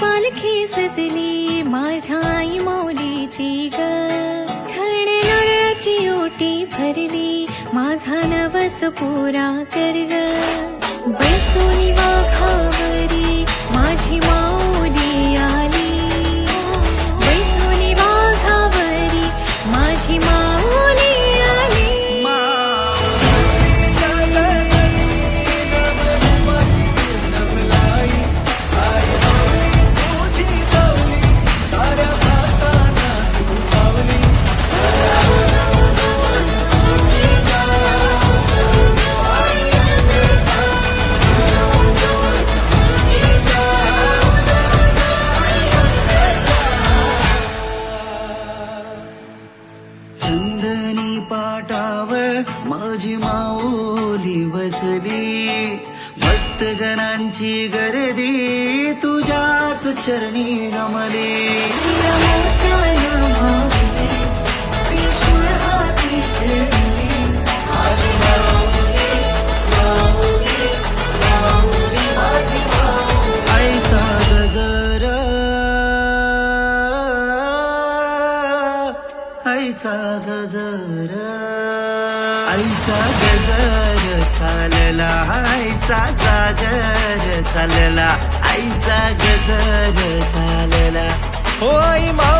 पालखी सजली माझ्या मौलीची माऊलीची ग. खण नारळाची ओटी भरली माझा नवस पुरा कर ग. चंदनी पाटावर माझी माऊली वसली भक्त जनांची गर्दी तुझ्याच चरणी गमली आईचा गजर आईचा गजर चालला आईचा जागर चालला आईचा गजर चालला. होय मा